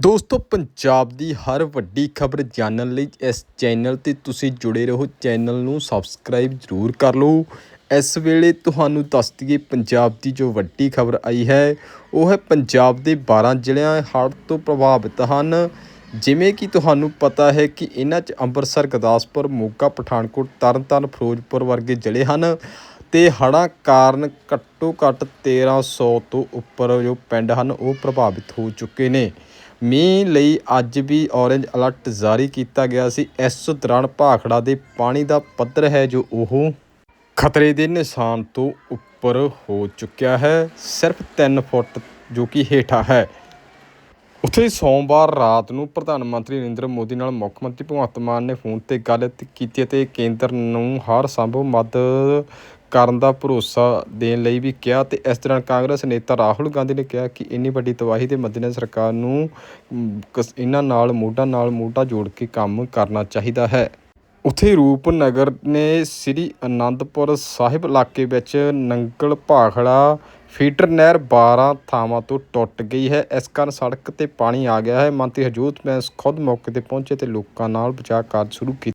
ਦੋਸਤੋ, ਪੰਜਾਬ ਦੀ ਹਰ ਵੱਡੀ ਖਬਰ ਜਾਣਨ ਲਈ ਇਸ ਚੈਨਲ ਤੇ ਤੁਸੀਂ ਜੁੜੇ ਰਹੋ। ਚੈਨਲ ਨੂੰ ਸਬਸਕ੍ਰਾਈਬ ਜ਼ਰੂਰ ਕਰ ਲਓ। ਇਸ ਵੇਲੇ ਤੁਹਾਨੂੰ ਦੱਸ ਦਈਏ, ਪੰਜਾਬ ਦੀ ਜੋ ਵੱਡੀ ਖਬਰ ਆਈ ਹੈ, ਉਹ ਹੈ ਪੰਜਾਬ ਦੇ 12 ਜ਼ਿਲ੍ਹਿਆਂ ਹੜ੍ਹ ਤੋਂ ਪ੍ਰਭਾਵਿਤ ਹਨ। ਜਿਵੇਂ ਕਿ ਤੁਹਾਨੂੰ ਪਤਾ ਹੈ ਕਿ ਇਹਨਾਂ 'ਚ ਅੰਮ੍ਰਿਤਸਰ, ਗੁਰਦਾਸਪੁਰ, ਮੋਗਾ, ਪਠਾਨਕੋਟ, ਤਰਨਤਾਰਨ, ਫਿਰੋਜ਼ਪੁਰ ਵਰਗੇ ਜ਼ਿਲ੍ਹੇ ਹਨ ਤੇ ਹੜ੍ਹਾਂ ਕਾਰਨ ਘੱਟੋ ਘੱਟ 1300 ਤੋਂ ਉੱਪਰ ਜੋ ਪਿੰਡ ਹਨ, ਉਹ ਪ੍ਰਭਾਵਿਤ ਹੋ ਚੁੱਕੇ ਨੇ। ਮੀਂਹ ਲਈ ਅੱਜ ਵੀ ਔਰੇਂਜ ਅਲਰਟ ਜਾਰੀ ਕੀਤਾ ਗਿਆ ਸੀ। ਇਸ ਦੌਰਾਨ ਭਾਖੜਾ ਦੇ ਪਾਣੀ ਦਾ ਪੱਧਰ ਹੈ ਜੋ ਉਹ ਖਤਰੇ ਦੇ ਨਿਸ਼ਾਨ ਤੋਂ ਉੱਪਰ ਹੋ ਚੁੱਕਿਆ ਹੈ। ਸਿਰਫ 3 ਫੁੱਟ ਜੋ ਕਿ ਹੇਠਾਂ ਹੈ। ਉੱਥੇ ਸੋਮਵਾਰ ਰਾਤ ਨੂੰ ਪ੍ਰਧਾਨ ਮੰਤਰੀ ਨਰਿੰਦਰ ਮੋਦੀ ਨਾਲ ਮੁੱਖ ਮੰਤਰੀ ਭਗਵੰਤ ਮਾਨ ਨੇ ਫੋਨ ਤੇ ਗੱਲ ਕੀਤੀ ਅਤੇ ਕੇਂਦਰ ਨੂੰ ਹਰ ਸੰਭਵ ਮਦਦ ਕਰਨ ਦਾ ਭਰੋਸਾ ਦੇਣ ਲਈ ਵੀ ਕਿਹਾ ਅਤੇ ਇਸ ਦੌਰਾਨ ਕਾਂਗਰਸ ਨੇਤਾ ਰਾਹੁਲ ਗਾਂਧੀ ਨੇ ਕਿਹਾ ਕਿ ਇੰਨੀ ਵੱਡੀ ਤਬਾਹੀ ਦੇ ਮੱਦੇਨਜ਼ਰ ਸਰਕਾਰ ਨੂੰ ਮ, ਕਸ- ਇਹਨਾਂ ਨਾਲ ਮੋਢਾ ਨਾਲ ਮੋਢਾ ਜੋੜ ਕੇ ਕੰਮ ਕਰਨਾ ਚਾਹੀਦਾ ਹੈ। ਉੱਥੇ ਰੂਪਨਗਰ ਨੇ ਸ੍ਰੀ ਅਨੰਦਪੁਰ ਸਾਹਿਬ ਇਲਾਕੇ ਵਿੱਚ ਨੰਗਲ ਭਾਖੜਾ ਫੀਡਰ ਨਹਿਰ 12 ਥਾਵਾਂ ਤੋਂ ਟੁੱਟ ਗਈ ਹੈ। ਇਸ ਕਾਰਨ ਸੜਕ ਤੇ ਪਾਣੀ ਆ ਗਿਆ ਹੈ। ਮੰਤਰੀ ਹਰਜੋਤ ਬੈਂਸ ਖੁਦ ਮੌਕੇ ਤੇ ਪਹੁੰਚੇ ਤੇ ਲੋਕਾਂ ਨਾਲ ਬਚਾਅ ਕਾਰਜ ਸ਼ੁਰੂ ਕੀਤਾ।